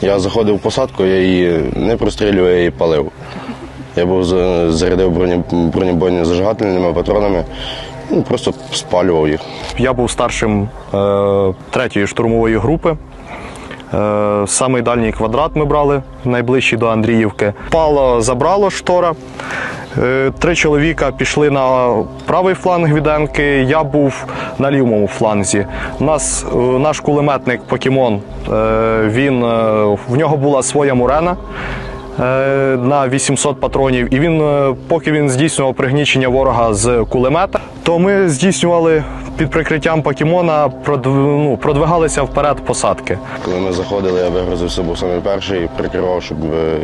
Я заходив в посадку, я її не прострілював, я її палив. Я був зарядив бронебойні зажигательними патронами, ну, просто спалював їх. Я був старшим е, третьої штурмової групи. Е, самий дальній квадрат ми брали, найближчий до Андріївки. Пало забрало штора. Е, три чоловіка пішли на правий фланг Віденки, я був на лівому фланзі. У нас е, наш кулеметник Покемон, е, він, в нього була своя мурена на 800 патронів. І він, поки він здійснював пригнічення ворога з кулемета, то ми здійснювали під прикриттям покемона, ну, продвигалися вперед посадки. Коли ми заходили, я вигрузився, був самий перший, прикривав, щоб е,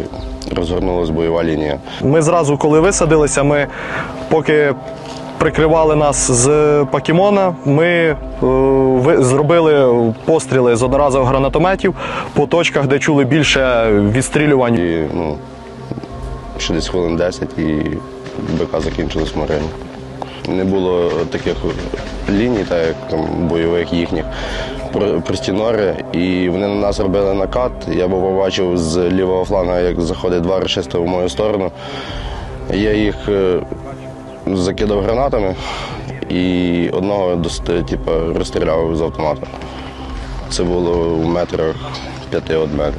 розгорнулася бойова лінія. Ми зразу, коли висадилися, ми поки прикривали нас з покемона, ми е, зробили постріли з одноразових гранатометів по точках, де чули більше відстрілювань. І ну, ще десь хвилин 10 і БК закінчилось морені. Не було таких ліній, так як там бойових їхніх. Про- Прості нори, і вони на нас робили накат. Я би побачив з лівого флангу, як заходить два рашисти в мою сторону. Я їх е, закидав гранатами і одного дос- типу, розстріляв з автомата. Це було в метрах п'яти від мене.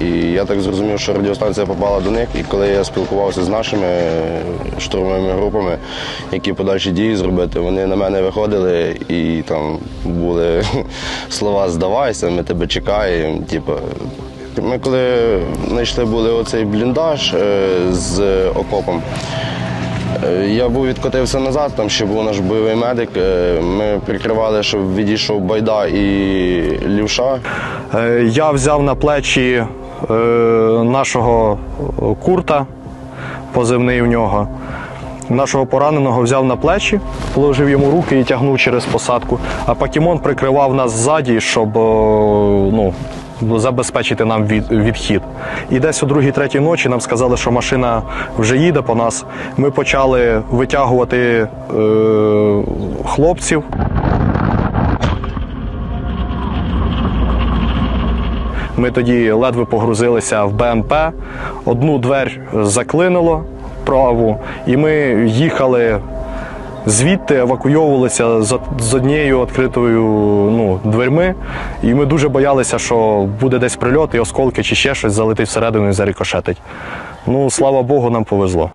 І я так зрозумів, що радіостанція попала до них. І коли я спілкувався з нашими е, штурмовими групами, які подальші дії зробити, вони на мене виходили і там були слова Здавайся, ми тебе чекаємо. Типу, ми коли знайшли були оцей бліндаж е, з окопом. Е, Я був відкотився назад, там ще був наш бойовий медик. Ми прикривали, щоб відійшов байда і лівша. Я взяв на плечі нашого е, курта, позивний в нього. Нашого пораненого взяв на плечі, положив йому руки і тягнув через посадку. А покемон прикривав нас ззаді, щоб е, ну, забезпечити нам від, відхід. І десь о другій третій ночі нам сказали, що машина вже їде по нас. Ми почали витягувати е, хлопців. Ми тоді ледве погрузилися в БМП. Одну двері заклинило праву, і ми їхали звідти, евакуйовувалися з однією відкритою ну, дверми. І ми дуже боялися, що буде десь прильот, і осколки чи ще щось залетить всередину і зарикошетить. Ну, слава Богу, нам повезло.